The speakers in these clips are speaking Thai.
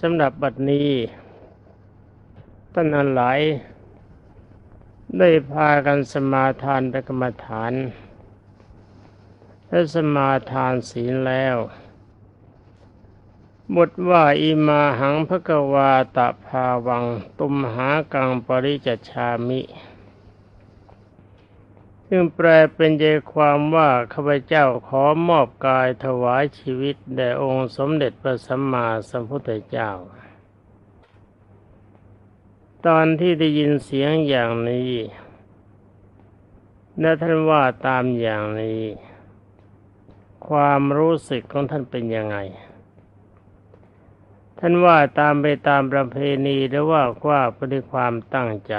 สำหรับบัดนี้ท่านทั้งหลาย ได้พากันสมาทานประกรรมฐาน และสมาทานศีลแล้วบทว่าอิมาหังพระกวาตะภาวัง ตุมหากังปริจชามิ ซึ่งแปลเป็นใจความว่าข้าพเจ้าขอมอบกายถวายชีวิตแด่องค์สมเด็จพระสัมมาสัมพุทธเจ้า ตอนที่ได้ยินเสียงอย่างนี้และท่านว่าตามอย่างนี้ ความรู้สึกของท่านเป็นยังไง ท่านว่าตามไปตามประเพณีหรือว่าว่าด้วยความตั้งใจ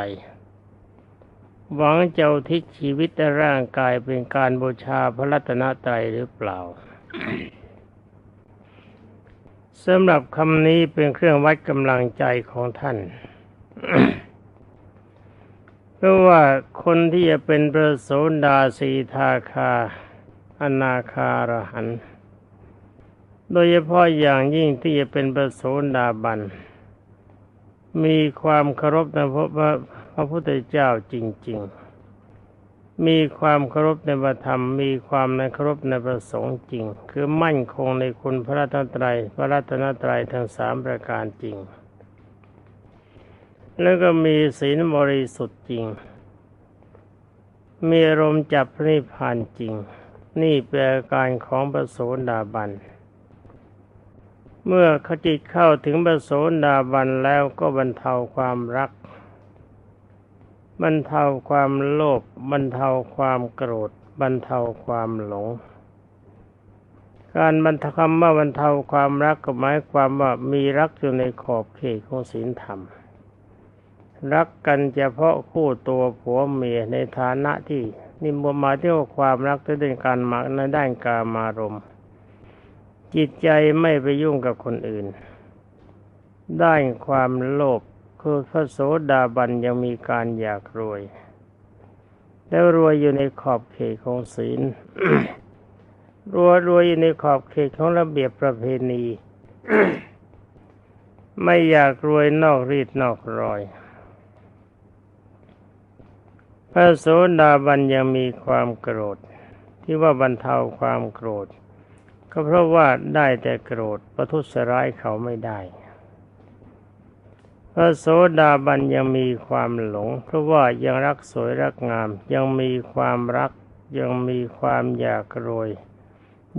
หวังจะอุทิศชีวิตและร่างกายเป็นการบูชาพระรัตนตรัยหรือเปล่าสำหรับคำนี้เป็นเครื่องวัดกำลังใจของท่าน เพราะว่าคนที่จะเป็นพระโสดาสีทาคา อนาคารหัน โดยเฉพาะอย่างยิ่งที่จะเป็นพระโสดาบัน มีความเคารพในพระ ระพุทธเจ้าจริง ๆ มีความเคารพในพระธรรม มีความในเคารพในพระสงฆ์จริง คือมั่นคงในคุณพระรัตนตรัยพระรัตนตรัยทั้งสามประการจริง แล้วก็มีศีลบริสุทธิ์จริง มีอารมณ์จับพระนิพพานจริง นี่เป็นอาการของพระโสดาบันเมื่อขจิตเข้าถึงพระโสดาบันแล้วก็บรรเทาความรัก บรรเทาความโลภบรรเทาความโกรธ บรรเทาความหลง การบรรเทาคำว่าบรรเทาความรักก็หมายความว่ามีรักอยู่ในขอบเขตของศีลธรรม รักกันเฉพาะคู่ตัวผัวเมียในฐานะที่นิมมาที่ว่าความรักที่เป็นการมาในด้านกามารมณ์ จิตใจไม่ไปยุ่งกับคนอื่น ด้านความโลภ คือพระโสดาบันยังมีการอยากรวย แล้วรวยอยู่ในขอบเขตของศีลรวยรวยอยู่ในขอบเขตของระเบียบประเพณี ไม่อยากรวยนอกรีดนอกรอย พระโสดาบันยังมีความโกรธ ที่ว่าบรรเทาความโกรธ ก็เพราะว่าได้แต่โกรธประทุษร้ายเขาไม่ได้ พระโสดาบันยังมีความหลง เพราะว่ายังรักสวยรักงาม ยังมีความรัก ยังมีความอยากรวย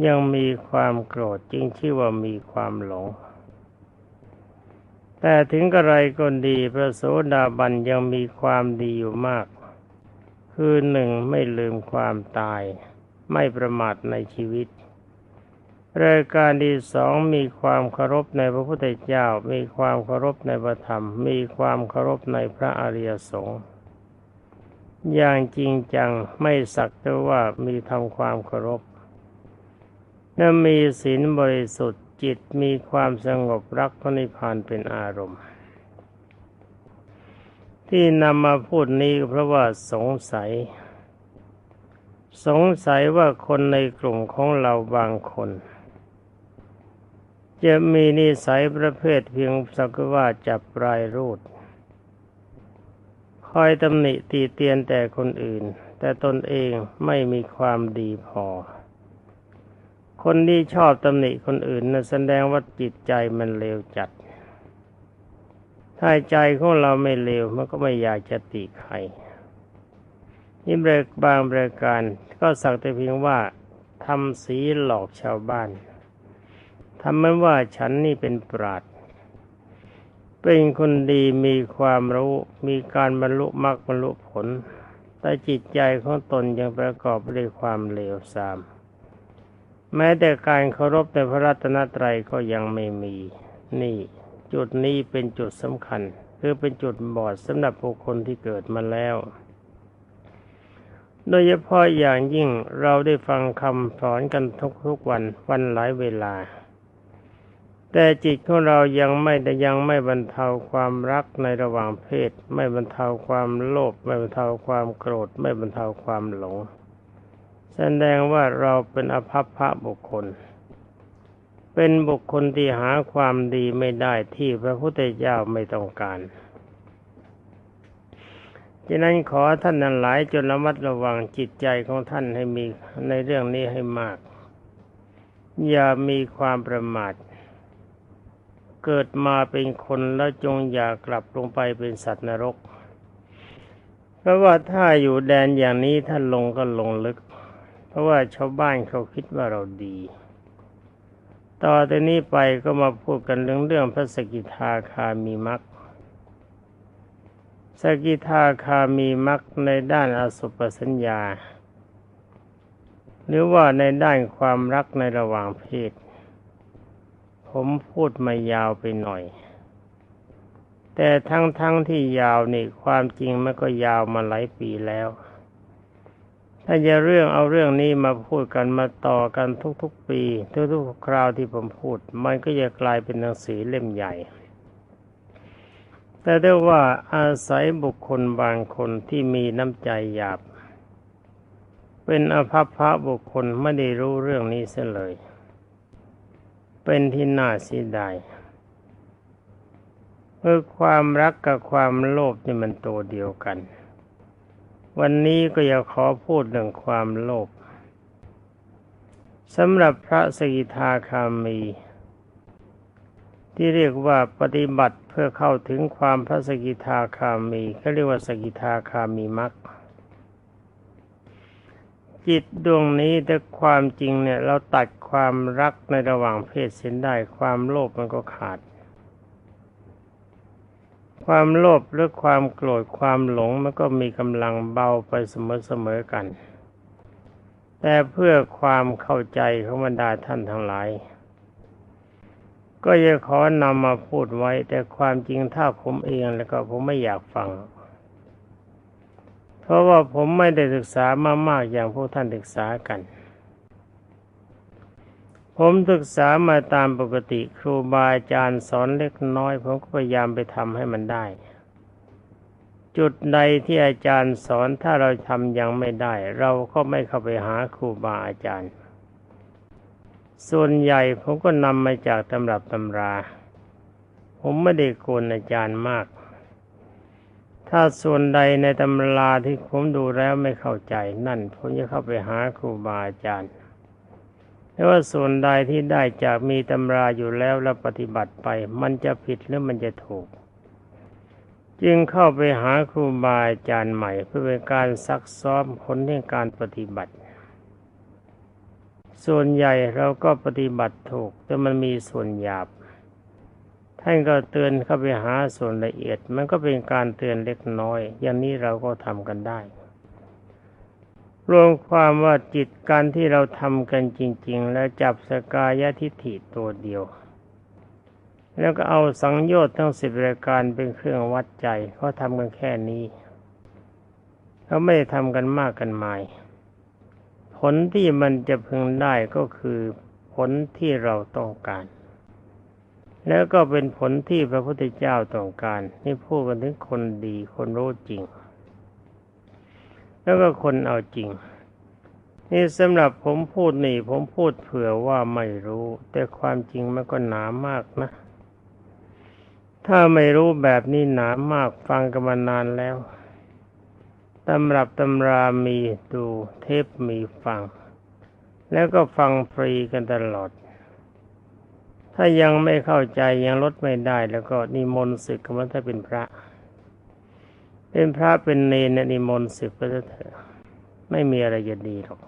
ยังมีความโกรธจึงชื่อว่ามีความหลง แต่ถึงกระไรก็ดี พระโสดาบันยังมีความดีอยู่มาก คือหนึ่งไม่ลืมความตาย ไม่ประมาทในชีวิต รายการที่สองมีความเคารพในพระพุทธเจ้า มีความเคารพในพระธรรม มีความเคารพในพระอริยสงฆ์อย่างจริงจังไม่สักแต่ว่ามีทำความเคารพและมีศีลบริสุทธิ์จิตมีความสงบรักพระนิพพานเป็นอารมณ์ ที่นำมาพูดนี้เพราะว่าสงสัย สงสัยว่าคนในกลุ่มของเราบางคน จะมีนิสัยประเภทเพียงสักว่าจับปลายรูด คอยตำหนิตีเตียนแต่คนอื่น แต่ตนเองไม่มีความดีพอ คนที่ชอบตำหนิคนอื่นนะั่นแสดงว่าจิตใจมันเลวจัด ถ้าใจของเราไม่เลวมันก็ไม่อยากจะติใครนี่เบรกบางประการก็สักแต่เพียงว่าทำสีหลอกชาวบ้าน ทำเหมือนว่าฉันนี่เป็นปราดเป็นคนดีมีความรู้มีการบรรลุมรรคบรรลุผล แต่จิตใจของตนยังประกอบด้วยความเลวทราม แม้แต่การเคารพในพระรัตนตรัยก็ยังไม่มี นี่ จุดนี้เป็นจุดสำคัญ คือเป็นจุดบอดสำหรับบุคคลที่เกิดมาแล้ว โดยเฉพาะอย่างยิ่งเราได้ฟังคำสอนกันทุกๆวันวันหลายเวลา แต่จิตของเรายังไม่ยังไม่บรรเทาความรักในระหว่างเพศ ไม่บรรเทาความโลภไม่บรรเทาความโกรธ ไม่บรรเทาความหลง แสดงว่าเราเป็นอภัพพระบุคคลเเป็นบุคคลที่หาความดีไม่ได้ที่พระพุทธเจ้าไม่ต้องการฉะนั้นขอท่านนั้นหลายจนระมัดระวังจิตใจของท่านให้มีในเรื่องนี้ให้มาก อย่ามีความประมาท เกิดมาเป็นคนแล้วจงอย่ากลับลงไปเป็นสัตว์นรก เพราะว่าถ้าอยู่แดนอย่างนี้ท่าลงก็ลงลึก เพราะว่าชาวบ้านเขาคิดว่าเราดี ต่อจากนี้ไปก็มาพูดกันเรื่องเรื่องพระสกิทาคามีมักสกิทาคามีมักในด้านอสุปสัญญา หรือว่าในด้านความรักในระหว่างเพศ ผมพูดมายาวไปหน่อย แต่ทั้งๆทที่ยาวนี่ความจริงมันก็ยาวมาหลายปีแล้ว ถ้าจะเรื่องเอาเรื่องนี้มาพูดกันมาต่อกันทุกๆ ปี ทุกๆ คราวที่ผมพูด มันก็จะกลายเป็นหนังสือเล่มใหญ่ แต่ได้ว่าอาศัยบุคคลบางคนที่มีน้ำใจหยาบ เป็นอภัพพระบุคคลไม่ได้รู้เรื่องนี้เสียเลย เป็นที่น่าเสียดายเมื่อความรักกับความโลภนี่มันตัวเดียวกัน วันนี้ก็อยากขอพูดเรื่องความโลภสำหรับพระสกิทาคามี ที่เรียกว่าปฏิบัติเพื่อเข้าถึงความพระสกิทาคามีเขาเรียกว่าสกิทาคามีมัก จิตดวงนี้แต่ความจริงเนี่ย เราตัดความรักในระหว่างเพศเส้นได้ความโลภมันก็ขาด ความโลภหรือความโกรธความหลงมันก็มีกำลังเบาไปเสมอๆกัน แต่เพื่อความเข้าใจของบรรดาท่านทั้งหลาย ก็จะขอนำมาพูดไว้ แต่ความจริงถ้าผมเองแล้วก็ผมไม่อยากฟัง เพราะว่าผมไม่ได้ศึกษามามากอย่างพวกท่านศึกษากัน ผมศึกษามาตามปกติครูบาอาจารย์สอนเล็กน้อย ผมก็พยายามไปทำให้มันได้ จุดใดที่อาจารย์สอนถ้าเราทำยังไม่ได้ เราก็ไม่เข้าไปหาครูบาอาจารย์ ส่วนใหญ่ผมก็นำมาจากตำรับตำรา ผมไม่ได้โกนอาจารย์มาก ถ้าส่วนใดในตำราที่ผมดูแล้วไม่เข้าใจนั่น ผมจะเข้าไปหาครูบาอาจารย์แต่ว่าส่วนใดที่ได้จากมีตำราอยู่แล้วแล้วปฏิบัติไป มันจะผิดหรือมันจะถูก จึงเข้าไปหาครูบาอาจารย์ใหม่ เพื่อเป็นการซักซ้อมผลในการปฏิบัติ ส่วนใหญ่เราก็ปฏิบัติถูก แต่มันมีส่วนหยาบ ท่านก็เตือนเข้าไปหาส่วนละเอียด มันก็เป็นการเตือนเล็กน้อย อย่างนี้เราก็ทำกันได้ รวมความว่าจิตการที่เราทำกันจริง ๆ แล้วจับสกายทิฏฐิตัวเดียว แล้วก็เอาสังโยชน์ทั้งสิบรายการเป็นเครื่องวัดใจเขาทำกันแค่นี้เขาไม่ได้ทำกันมากกันมาย ผลที่มันจะพึงได้ก็คือผลที่เราต้องการ แล้วก็เป็นผลที่พระพุทธเจ้าต้องการ นี่พูดกันถึงคนดีคนรู้จริง แล้วก็คนเอาจริง นี่สำหรับผมพูดนี่ ผมพูดเผื่อว่าไม่รู้ แต่ความจริงมันก็หนามากนะ ถ้าไม่รู้แบบนี้หนามากฟังกันมานานแล้วตำรับตำรามีดูเทปมีฟัง แล้วก็ฟังฟรีกันตลอด ถ้ายังไม่เข้าใจยังลดไม่ได้ แล้วก็นิมนต์ศึกกันว่าถ้าเป็นพระ เป็นพระเป็นเนรนิมนต์ศึกก็จะเถอะไม่มีอะไรจะดีหรอก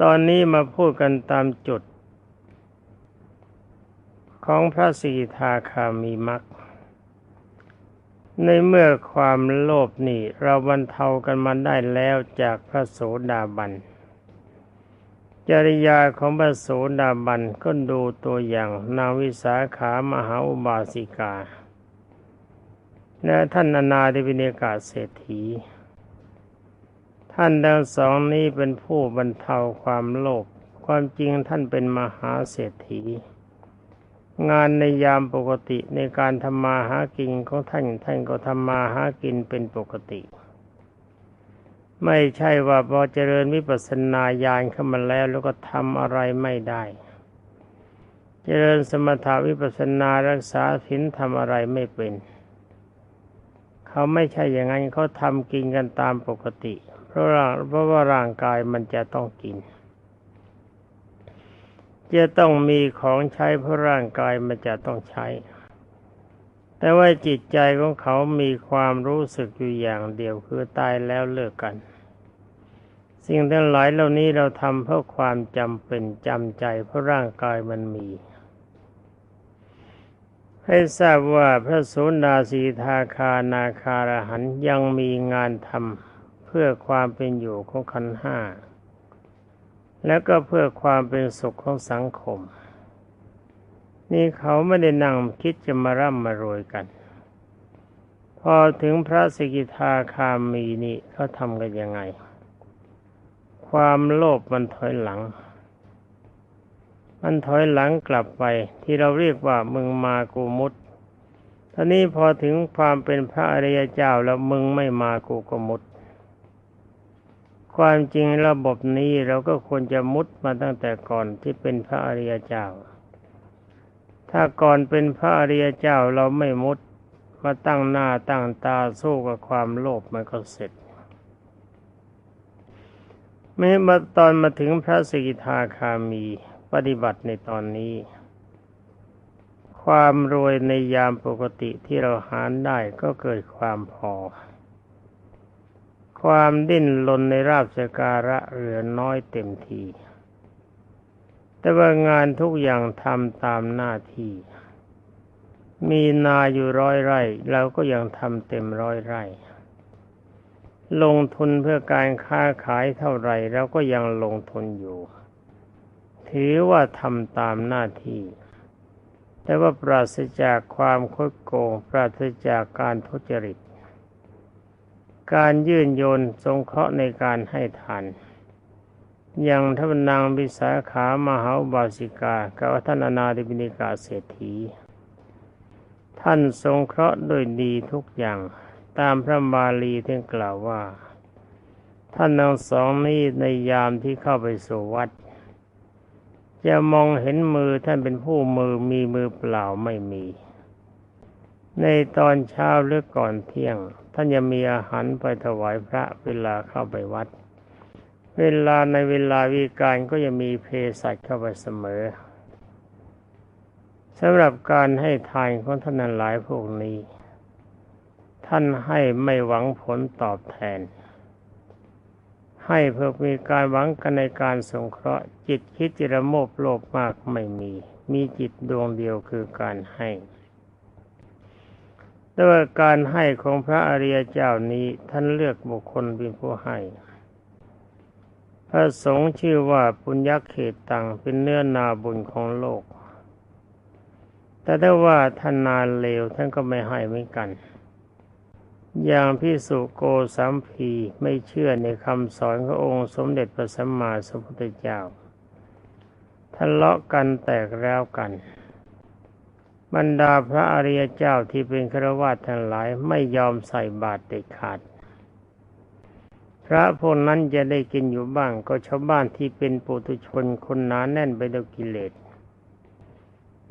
ตอนนี้มาพูดกันตามจุด ของพระสีทาคามีมักในเมื่อความโลภนี่เราบรรเทากันมาได้แล้วจากพระโสดาบัน จริยาของพระโสดาบันก็ดูตัวอย่างนางวิสาขามหาอุบาสิกา และท่านอนาธิบิเนกาเศรษฐี ท่านทั้งสองนี้เป็นผู้บรรเทาความโลภความจริงท่านเป็นมหาเศรษฐี งานในยามปกติในการทำมาหากินของท่านท่านก็ทำมาหากินเป็นปกติ ไม่ใช่ว่าพอเจริญวิปัสสนาญาณเข้ามาแล้ว แล้วก็ทำอะไรไม่ได้ เจริญสมถาวิปัสสนารักษาศีลทำอะไรไม่เป็น เขาไม่ใช่อย่างนั้นเขาทำกินกันตามปกติ เพราะเพราะว่าร่างกายมันจะต้องกิน จะต้องมีของใช้เพราะร่างกายมันจะต้องใช้ แต่ว่าจิตใจของเขามีความรู้สึกอยู่อย่างเดียวคือตายแล้วเลิกกัน สิ่งทั้งหลายเหล่านี้เราทำเพื่อความจำเป็นจำใจเพราะร่างกายมันมี ให้ทราบว่าพระสุนาสีทาคานาคารหันยังมีงานทำเพื่อความเป็นอยู่ของขันห้า และก็เพื่อความเป็นสุขของสังคม นี่เขาไม่ได้นั่งคิดจะมาร่ำมารวยกัน พอถึงพระสกิทาคามีนี่เขาทำกันยังไง ความโลภมันถอยหลัง มันถอยหลังกลับไป ที่เราเรียกว่ามึงมากูมุดท่านี้พอถึงความเป็นพระอริยเจ้าแล้วมึงไม่มากูก็มุดความจริงระบบนี้เราก็ควรจะมุดมาตั้งแต่ก่อนที่เป็นพระอริยเจ้า ถ้าก่อนเป็นพระอริยเจ้าเราไม่มุดมาตั้งหน้าตั้งตาสู้กับความโลภมันก็เสร็จไม่มาตอนมาถึงพระสกิทาคามีปฏิบัติในตอนนี้ ความรวยในยามปกติที่เราหารได้ก็เกิดความพอ ความดิ้นรนในราบสการะเหลือน้อยเต็มที แต่ว่างานทุกอย่างทำตามหน้าที่ มีนาอยู่ร้อยไร่เราก็ยังทำเต็มร้อยไร่ ลงทุนเพื่อการค้าขายเท่าไรเราก็ยังลงทุนอยู่ ถือว่าทำตามหน้าที่ แต่ว่าปราศจากความคดโกง ปราศจากการทุจริต การยื่นโยนสงเคราะห์ในการให้ทาน ย่างท่านนางวิสาขามหาบาสิกากับท่านอนาดิบินิกาเศรษฐี ท่านทรงเคราะห์ด้วยดีทุกอย่างตามพระบาลีที่กล่าวว่า ท่านทั้งสองนี้ในยามที่เข้าไปสู่วัด จะมองเห็นมือท่านเป็นผู้มือมีมือเปล่าไม่มี ในตอนเช้าหรือก่อนเที่ยง ท่านจะมีอาหารไปถวายพระเวลาเข้าไปวัด เวลาในเวลาวิการก็จะมีเพศัตเข้าไปเสมอสำหรับการให้ทานของท่านหลายพวกนี้ ท่านให้ไม่หวังผลตอบแทน ให้เพื่อมีการหวังกันในการสงเคราะห์ จิตคิดจิระโมบโลภมากไม่มี มีจิตดวงเดียวคือการให้แต่ว่าการให้ของพระอริยเจ้านี้ท่านเลือกบุคคลเป็นผู้ให้ ระสงฆ์ชื่อว่าปุญญเขตตังเป็นเนื้อนาบุญของโลก แต่ถ้าว่าท่านนาเลวท่านก็ไม่ให้เหมือนกัน อย่างพิสุโกสัมพีไม่เชื่อในคำสอนขององค์สมเด็จพระสัมมาสัมพุทธเจ้าทะเลาะกันแตกแล้วกัน บรรดาพระอริยเจ้าที่เป็นครวญทั้งหลายไม่ยอมใส่บาตรเด็ดขาด พระพวกนั้นจะได้กินอยู่บ้างก็ชาวบ้านที่เป็นปุถุชนคนหนาแน่นไปด้วยกิเลส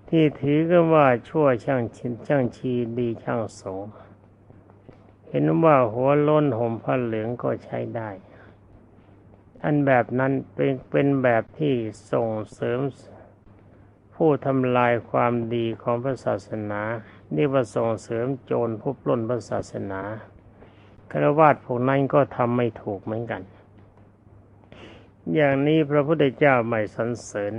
ที่ถือกันว่าชั่วช่างชินช่างชีดีช่างสงเห็นว่าหัวล้นห่มผ้าเหลืองก็ใช้ได้อันแบบนั้นเป็นเป็นแบบที่ส่งเสริมผู้ทำลายความดีของพระศาสนา นี่ว่าส่งเสริมโจรผู้ปล้นพระศาสนา คารวาสพวกนั้นก็ทำไม่ถูกเหมือนกัน อย่างนี้พระพุทธเจ้าไม่สรรเสริญ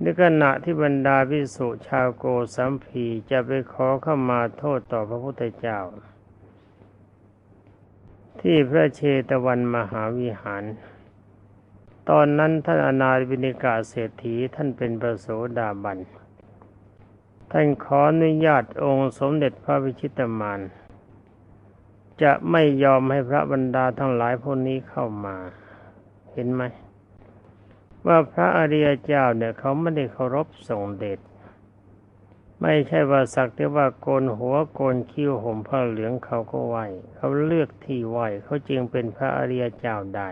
ในขณะที่บรรดาพิสุชาวโกสัมพีจะไปขอเข้ามาโทษต่อพระพุทธเจ้า ที่พระเชตวันมหาวิหาร ตอนนั้นท่านอนาบินิกาเศรษฐีท่านเป็นประโสดาบัน ท่านขออนุญาตองค์สมเด็จพระวิชิตมาน จะไม่ยอมให้พระบรรดาทั้งหลายพวกนี้เข้ามา เห็นไหม ว่าพระอริยเจ้าเนี่ยเขาไม่ได้เคารพส่งเดชไม่ใช่ว่าสักแต่ว่าโกนหัวโกนคิ้วห่มผ้าเหลืองเขาก็ไหวเขาเลือกที่ไหวเขาจึงเป็นพระอริยเจ้าได้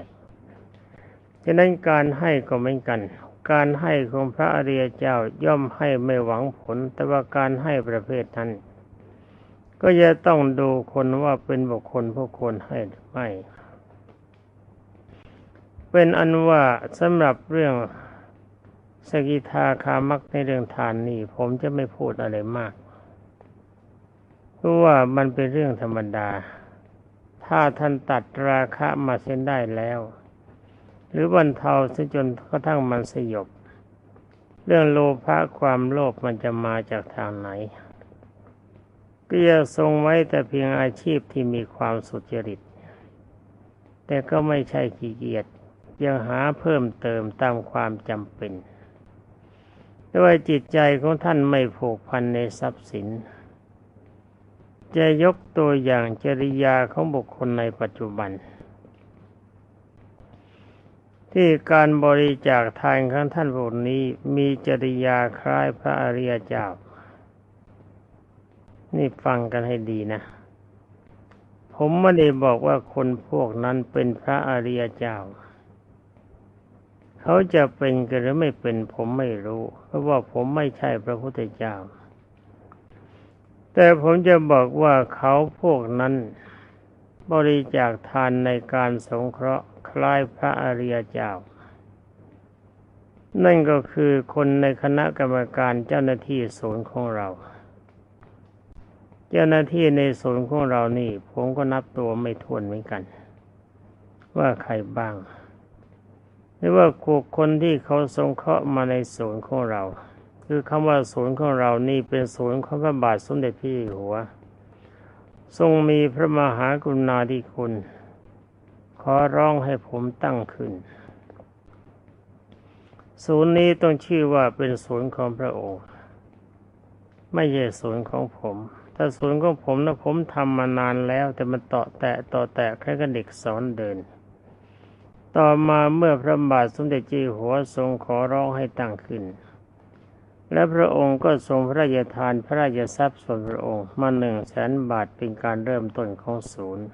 ฉะนั้นการให้ก็เหมือนกัน การให้ของพระอริยเจ้าย่อมให้ไม่หวังผล แต่ว่าการให้ประเภทนั้น ก็จะต้องดูคนว่าเป็นบุคคลผู้ควรให้หรือไม่ เป็นอันว่าสำหรับเรื่องสกิทาคามักในเรื่องทานนี่ผมจะไม่พูดอะไรมาก เพราะว่ามันเป็นเรื่องธรรมดา ถ้าท่านตัดราคะมาเส้นได้แล้ว หรือบรรเทาซะจนกระทั่งมันสยบ เรื่องโลภะความโลภมันจะมาจากทางไหน ก็จะทรงไว้แต่เพียงอาชีพที่มีความสุจริต แต่ก็ไม่ใช่ขี้เกียจยังหาเพิ่มเติมตามความจำเป็นด้วยจิตใจของท่านไม่ผูกพันในทรัพย์สิน จะยกตัวอย่างจริยาของบุคคลในปัจจุบัน ที่การบริจาคทานของท่านพวกนี้มีจริยาคล้ายพระอริยเจ้า นี่ฟังกันให้ดีนะ ผมไม่ได้บอกว่าคนพวกนั้นเป็นพระอริยเจ้า เขาจะเป็นกันหรือไม่เป็นผมไม่รู้ เพราะว่าผมไม่ใช่พระพุทธเจ้า แต่ผมจะบอกว่าเขาพวกนั้นบริจาคทานในการสงเคราะห์คล้ายพระอริยเจ้า นั่นก็คือคนในคณะกรรมการเจ้าหน้าที่ศูนย์ของเรา เจ้าหน้าที่ในศูนย์ของเรานี่ ผมก็นับตัวไม่ทวนเหมือนกัน ว่าใครบ้างหรือว่าคคนที่เขาสงเคราะห์มาในศูนย์ของเรา คือคำว่าศูนย์ของเรานี่เป็นศูนย์ของพระบาทสมเด็จพระเจ้าอยู่หัว ทรงมีพระมหากรุณาธิคุณ ขอร้องให้ผมตั้งขึ้น ศูนย์นี้ต้องชื่อว่าเป็นศูนย์ของพระองค์ ไม่ใช่ศูนย์ของผม ถ้าศูนย์ของผมนะผมทำมานานแล้ว แต่มันต่อแตะต่อแตะแค่กับเด็กสอนเดิน ต่อมาเมื่อพระบาทสมเด็จเจ้าหัวทรงขอร้องให้ตั้งขึ้น และพระองค์ก็ทรงพระราชทานพระราชทรัพย์ส่วนพระองค์มาหนึ่งแสนบาทเป็นการเริ่มต้นของศูนย์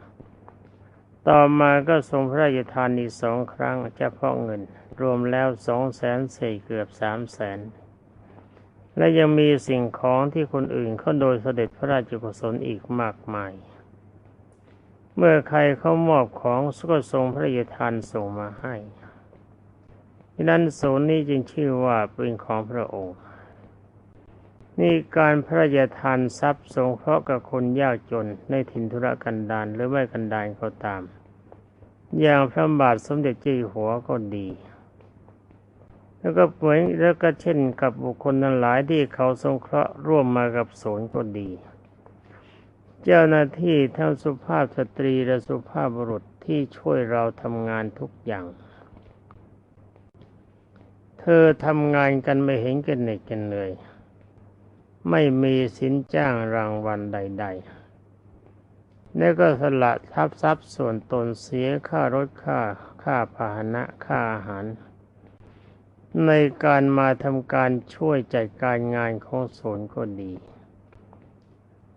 ต่อมาก็ทรงพระราชทานอีกสองครั้งเฉพาะเงิน รวมแล้วสองแสนสี่เกือบสามแสน และยังมีสิ่งของที่คนอื่นเขาโดยเสด็จพระราชกุศลอีกมากมาย เมื่อใครเขามอบของก็ทรงพระยทานส่งมาให้ดังนั้นศูนย์นี้จึงชื่อว่าเป็นของพระองค์ นี่การพระยาทานทรัพย์สงเคราะห์กับคนยากจนในถิ่นธุรกันดารหรือไม่กันดารก็ตาม อย่างพระบาทสมเด็จเจ้าอยู่หัวก็ดี แล้วก็เหมือนแล้วก็เช่นกับบุคคลนั้นหลายที่เขาสงเคราะห์ร่วมมากับศูนย์ก็ดี เจ้าหน้าที่ทั้งสุภาพสตรีและสุภาพบุรุษที่ช่วยเราทำงานทุกอย่าง เธอทำงานกันไม่เห็นกันเหน็ดกันเหนื่อยไม่มีสินจ้างรางวัลใด ๆ แล้วก็สละทับทรัพย์ส่วนตนเสียค่ารถค่าค่าพาหนะค่าอาหาร ในการมาทำการช่วยจัดการงานของศูนย์ก็ดี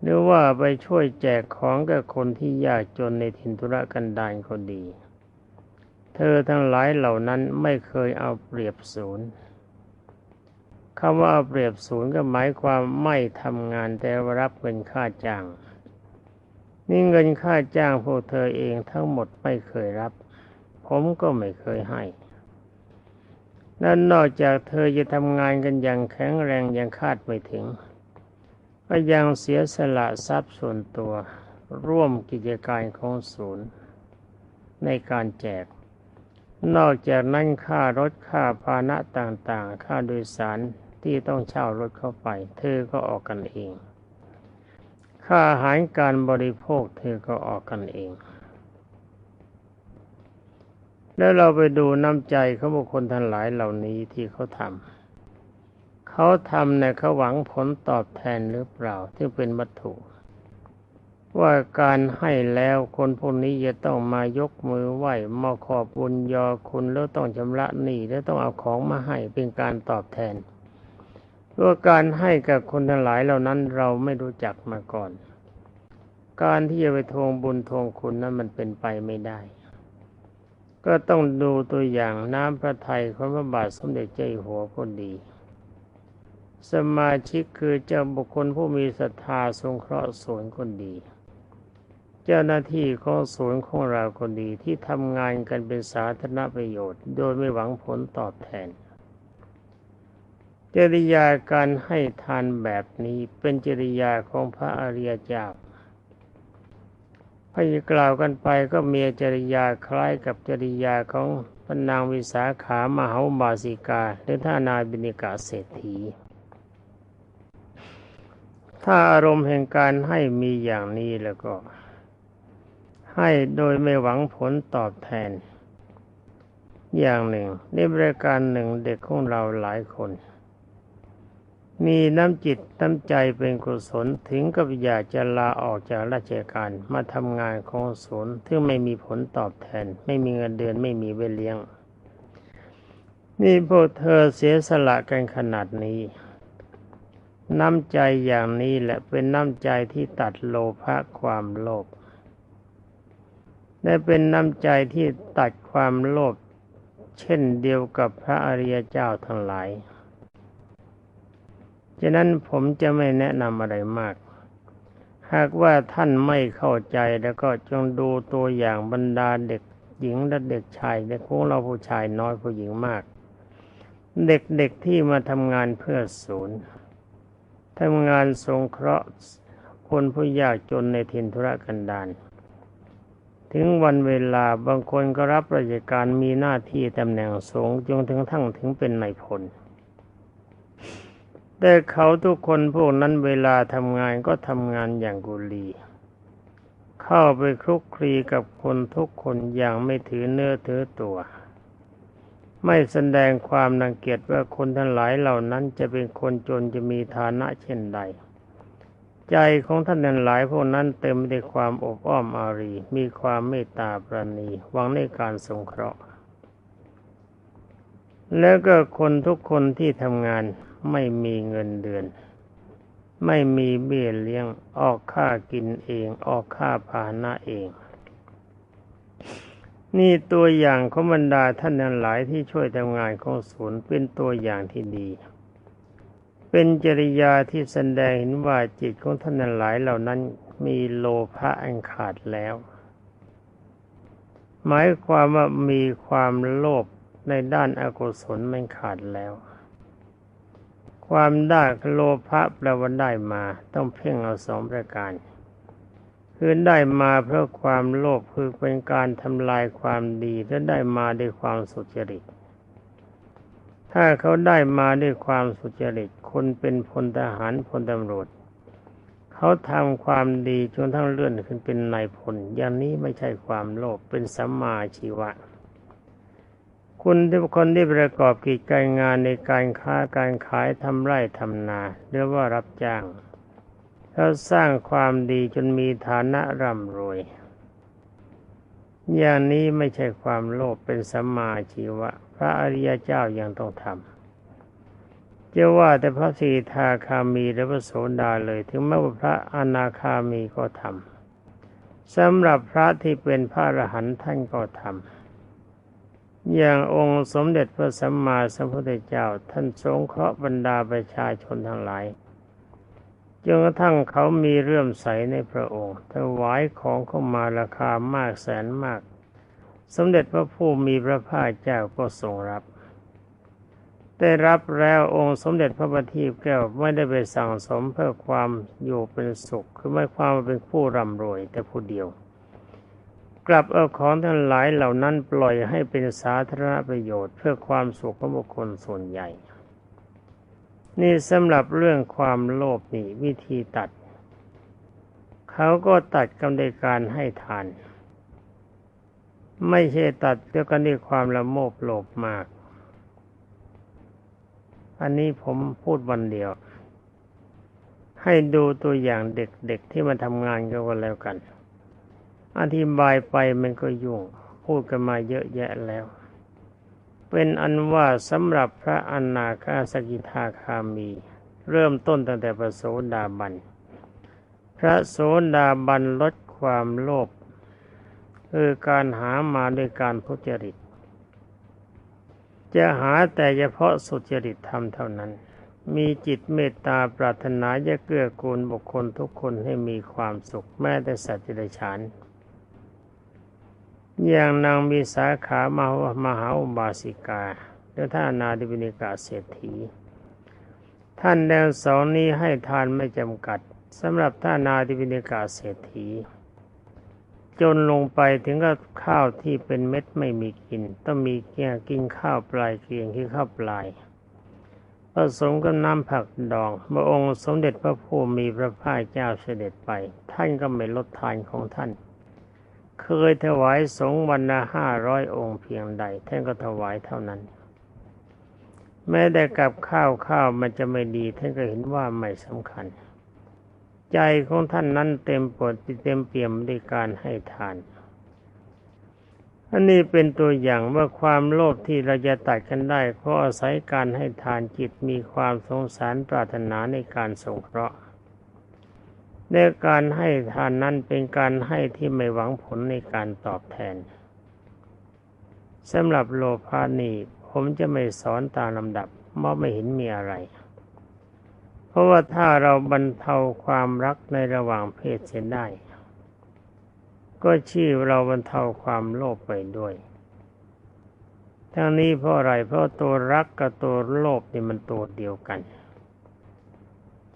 หรือว่าไปช่วยแจกของกับคนที่ยากจนในถิ่นธุรกันดารก็ดี เธอทั้งหลายเหล่านั้นไม่เคยเอาเปรียบศูนย์คำว่าเอาเปรียบศูนย์ก็หมายความไม่ทำงานแต่รับเงินค่าจ้าง นี่เงินค่าจ้างพวกเธอเองทั้งหมดไม่เคยรับ ผมก็ไม่เคยให้ นั่นนอกจากเธอจะทำงานกันอย่างแข็งแรงอยังคาดไม่ถึง ก็ยังเสียสละทรัพย์ส่วนตัว ร่วมกิจการของศูนย์ ในการแจก นอกจากนั้นค่ารถค่าพาหนะต่างๆ ค่าโดยสารที่ต้องเช่ารถเข้าไป เธอก็ออกกันเอง ค่าอาหารการบริโภคเธอก็ออกกันเอง แล้วเราไปดูน้ำใจของบุคคลทั้งหลายเหล่านี้ที่เขาทำเขาทำเนี่ยเขาหวังผลตอบแทนหรือเปล่าที่เป็นวัตถุ ว่าการให้แล้วคนพวกนี้จะต้องมายกมือไหว้มาขอบบุญยอคุณแล้วต้องชำระหนี้แล้วต้องเอาของมาให้เป็นการตอบแทนว่าการให้กับคนทั้งหลายเหล่านั้นเราไม่รู้จักมาก่อน การที่จะไปทวงบุญทวงคุณนั้นมันเป็นไปไม่ได้ ก็ต้องดูตัวอย่างน้ำพระทัยของพระบาทสมเด็จเจ้าอยู่หัวก็ดี สมาชิกคือเจ้าบุคคลผู้มีศรัทธาสงเคราะห์สวนคนดี เจ้าหน้าที่ของสวนของเราคนดีที่ทำงานกันเป็นสาธารณประโยชน์ โดยไม่หวังผลตอบแทนจริยาการให้ทานแบบนี้เป็นจริยาของพระอริยเจ้า พอกล่าวกันไปก็มีจริยาคล้ายกับจริยาของพนางวิสาขามหาบาสิกาหรือท่านาบินิกาเศรษฐี ถ้าอารมณ์แห่งการให้มีอย่างนี้แล้วก็ ให้โดยไม่หวังผลตอบแทน อย่างหนึ่งในบริการหนึ่งเด็กของเราหลายคน มีน้ำจิตน้ำใจเป็นกุศลถึงกับอยากจะลาออกจากราชการมาทำงานของศูนย์ซึ่งไม่มีผลตอบแทน ไม่มีเงินเดือนไม่มีเวเลี้ยง นี่พวกเธอเสียสละกันขนาดนี้ น้ำใจอย่างนี้แหละเป็นน้ำใจที่ตัดโลภะความโลภและเป็นน้ำใจที่ตัดความโลภเช่นเดียวกับพระอริยเจ้าทั้งหลาย ฉะนั้นผมจะไม่แนะนำอะไรมาก หากว่าท่านไม่เข้าใจแล้วก็จงดูตัวอย่างบรรดาเด็กหญิงและเด็กชายในพวกเราผู้ชายน้อยผู้หญิงมาก เด็กๆที่มาทำงานเพื่อศูนย์ทำงานสงเคราะห์คนผู้ยากจนในถิ่นธุรกันดารถึงวันเวลาบางคนก็รับราชการมีหน้าที่ตำแหน่งสูงจนถึงทั้งถึงเป็นนายพล แต่เขาทุกคนพวกนั้นเวลาทำงานก็ทำงานอย่างกุลี เข้าไปคลุกคลีกับคนทุกคนอย่างไม่ถือเนื้อถือตัว ไม่แสดงความนังเกียจว่าคนทั้งหลายเหล่านั้นจะเป็นคนจนจะมีฐานะเช่นใด ใจของท่านนั้นหลายพวกนั้นเต็มไปด้วยความอบอ้อมอารี มีความเมตตาปราณีหวังในการสงเคราะห์ แล้วก็คนทุกคนที่ทำงาน ไม่มีเงินเดือน ไม่มีเบี้ยเลี้ยง ออกค่ากินเอง ออกค่าพาหนะเอง นี่ตัวอย่างของบรรดาท่านนันหลายที่ช่วยทำงานของศูนย์เป็นตัวอย่างที่ดี เป็นจริยาที่แสดงเห็นว่าจิตของท่านหลายเหล่านั้นมีโลภะอันขาดแล้ว หมายความว่ามีความโลภในด้านอากุศลมันขาดแล้ว ความได้โลภะแปลว่าได้มาต้องเพ่งเอาสองประการ คือได้มาเพราะความโลภคือเป็นการทำลายความดีและได้มาด้วยความสุจริต ถ้าเขาได้มาด้วยความสุจริต คนเป็นพลทหารพลตำรวจ เขาทำความดีจนทั้งเลื่อนขึ้นเป็นนายพลอย่างนี้ไม่ใช่ความโลภเป็นสัมมาชีวะ คุณที่คนที่ประกอบกิจการงานในการค้าการขายทำไร่ทำนาหรือว่ารับจ้างเขาสร้างความดีจนมีฐานะร่ำรวย อย่างนี้ไม่ใช่ความโลภเป็นสัมมาชีวะ พระอริยเจ้ายังต้องทำจะว่าแต่พระสีทาคามีและพระโสดาเลย ถึงแม้ว่าพระอนาคามีก็ทำสำหรับพระที่เป็นพระอรหันต์ท่านก็ทำ อย่างองค์สมเด็จพระสัมมาสัมพุทธเจ้า ท่านสงเคราะห์บรรดาประชาชนทั้งหลายจนกระทั่งเขามีเรื่อมใสในพระองค์ถวายของเข้ามาราคามากแสนมาก สมเด็จพระผู้มีพระภาคเจ้าก็ทรงรับ ได้รับแล้วองค์สมเด็จพระบัณฑิตแก้วไม่ได้ไปสั่งสมเพื่อความอยู่เป็นสุข คือไม่ความเป็นผู้ร่ำรวยแต่ผู้เดียว กลับเอาของทั้งหลายเหล่านั้นปล่อยให้เป็นสาธารณประโยชน์เพื่อความสุขของบุคคลส่วนใหญ่ นี่สำหรับเรื่องความโลภนี่วิธีตัด เขาก็ตัดกำเนิดการให้ทาน ไม่ใช่ตัดเพื่อกันด้วยความละโมบโลภมาก อันนี้ผมพูดวันเดียว ให้ดูตัวอย่างเด็กๆที่มาทำงานกันก็แล้วกัน อธิบายไปมันก็ยุ่ง พูดกันมาเยอะแยะแล้ว เป็นอันว่าสำหรับพระอนาคาสกิทาคามี เริ่มต้นตั้งแต่พระโสดาบัน พระโสดาบันลดความโลภคือการหามาด้วยการพุจริต จะหาแต่เฉพาะสุจริตธรรมเท่านั้น มีจิตเมตตาปรารถนาจะเกื้อกูลบุคคลทุกคนให้มีความสุขแม้แต่สัตว์เดรัจฉาน อย่างนางมีสาขามหามหาอุบาสิกา และท่านนาดิบินิกาเศรษฐี ท่านแดงสองนี้ให้ทานไม่จำกัดสำหรับท่านนาดิบินิกาเศรษฐี จนลงไปถึงกับข้าวที่เป็นเม็ดไม่มีกิน ต้องมีเกี่ยกินข้าวปลายเกียงที่ข้าวปลายผสมกับน้ำผักดองเมื่อองค์สมเด็จพระผู้มีพระภาคเจ้าเสด็จไป ท่านก็ไม่ลดทานของท่าน เคยถวายสงวันละห้าร้อยองค์เพียงใดท่านก็ถวายเท่านั้น แม้แต่กับข้าวข้าวมันจะไม่ดีท่านก็เห็นว่าไม่สำคัญ ใจของท่านนั้นเต็มปวดเต็มเปี่ยมด้วยการให้ทานอันนี้เป็นตัวอย่างว่าความโลภที่เราจะตัดกันได้เพราะอาศัยการให้ทานจิตมีความสงสารปรารถนาในการสงเคราะห์ ในการให้ทานนั้นเป็นการให้ที่ไม่หวังผลในการตอบแทนสำหรับโลภานีผมจะไม่สอนตามลำดับเพราะไม่เห็นมีอะไร เพราะว่าถ้าเราบรรเทาความรักในระหว่างเพศเสียได้ ก็ชื่อเราบรรเทาความโลภไปด้วย ทั้งนี้เพราะอะไรเพราะตัวรักกับตัวโลภนี่มันตัวเดียวกัน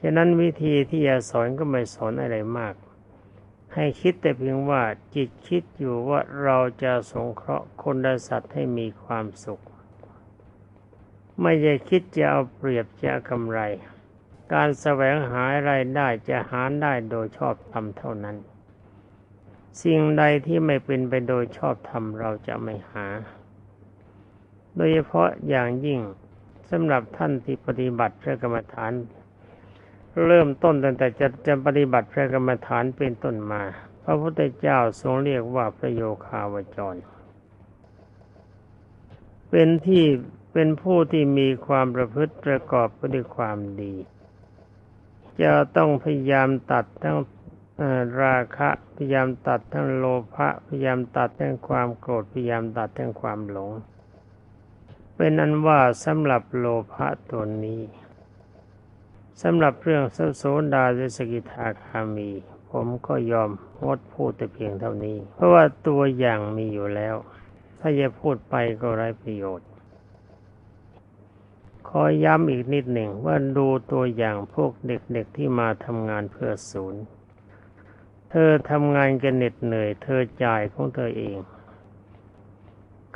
ฉะนั้นวิธีที่จะสอนก็ไม่สอนอะไรมาก ให้คิดแต่เพียงว่าจิตคิดอยู่ว่าเราจะสงเคราะห์คนและสัตว์ให้มีความสุข ไม่ใช่คิดจะเอาเปรียบจะกำไร การแสวงหารายได้จะหาได้โดยชอบธรรมเท่านั้น สิ่งใดที่ไม่เป็นไปโดยชอบธรรมเราจะไม่หา โดยเฉพาะอย่างยิ่งสำหรับท่านที่ปฏิบัติพระกรรมฐาน เริ่มต้นตั้งแต่จะจะปฏิบัติพระกรรมฐานเป็นต้นมา พระพุทธเจ้าทรงเรียกว่าพระโยคาวจร เป็นที่เป็นผู้ที่มีความประพฤติประกอบไปด้วยความดี จะต้องพยายามตัดทั้งราคะพยายามตัดทั้งโลภะพยายามตัดทั้งความโกรธพยายามตัดทั้งความหลง เป็นนั้นว่าสำหรับโลภะตัวนี้ สำหรับเรื่องสโสดาและสกิทาคามี ผมก็ยอมงดพูดแต่เพียงเท่านี้ เพราะว่าตัวอย่างมีอยู่แล้ว ถ้าจะพูดไปก็ไร้ประโยชน์ ขอย้ำอีกนิดหนึ่งว่าดูตัวอย่างพวกเด็กๆที่มาทำงานเพื่อศูนย์ เธอทำงานกันเหน็ดเหนื่อย เธอจ่ายของเธอเอง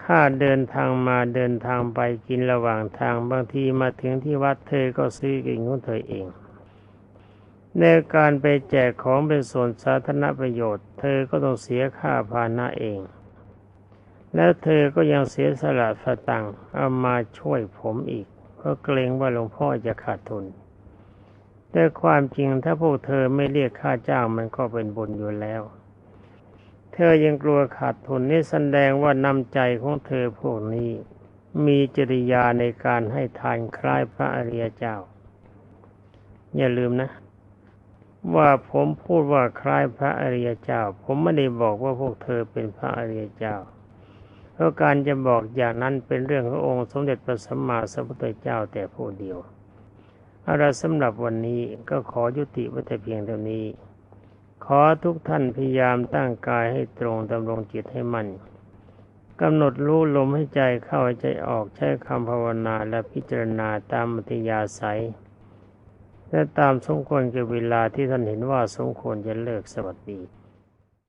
ค่าเดินทางมาเดินทางไปกินระหว่างทางบางทีมาถึงที่วัดเธอก็ซื้อกินของเธอเอง ในการไปแจกของเป็นส่วนสาธารณประโยชน์ เธอก็ต้องเสียค่าพาหนะเอง แล้วเธอก็ยังเสียสละสตังเอามาช่วยผมอีก เพราะเกรงว่าหลวงพ่อจะขาดทุน แต่ความจริงถ้าพวกเธอไม่เรียกค่าจ้างมันก็เป็นบุญอยู่แล้ว เธอยังกลัวขาดทุนนี่แสดงว่าน้ำใจของเธอพวกนี้ มีจริยาในการให้ทานคล้ายพระอริยเจ้า อย่าลืมนะ ว่าผมพูดว่าคล้ายพระอริยเจ้า ผมไม่ได้บอกว่าพวกเธอเป็นพระอริยเจ้าเพราะการจะบอกอย่างนั้นเป็นเรื่องขององค์สมเด็จพระสัมมาสัมพุทธเจ้าแต่ผู้เดียวเอาละสำหรับวันนี้ก็ขอยุติไว้แต่เพียงเท่านี้ ขอทุกท่านพยายามตั้งกายให้ตรงดำรงจิตให้มั่นกำหนดรู้ลมให้ใจเข้าใจออกใช้คำภาวนาและพิจารณาตามมัธยาศัย และตามสมควรกับเวลาที่ท่านเห็นว่าสมควรจะเลิกสวัสดี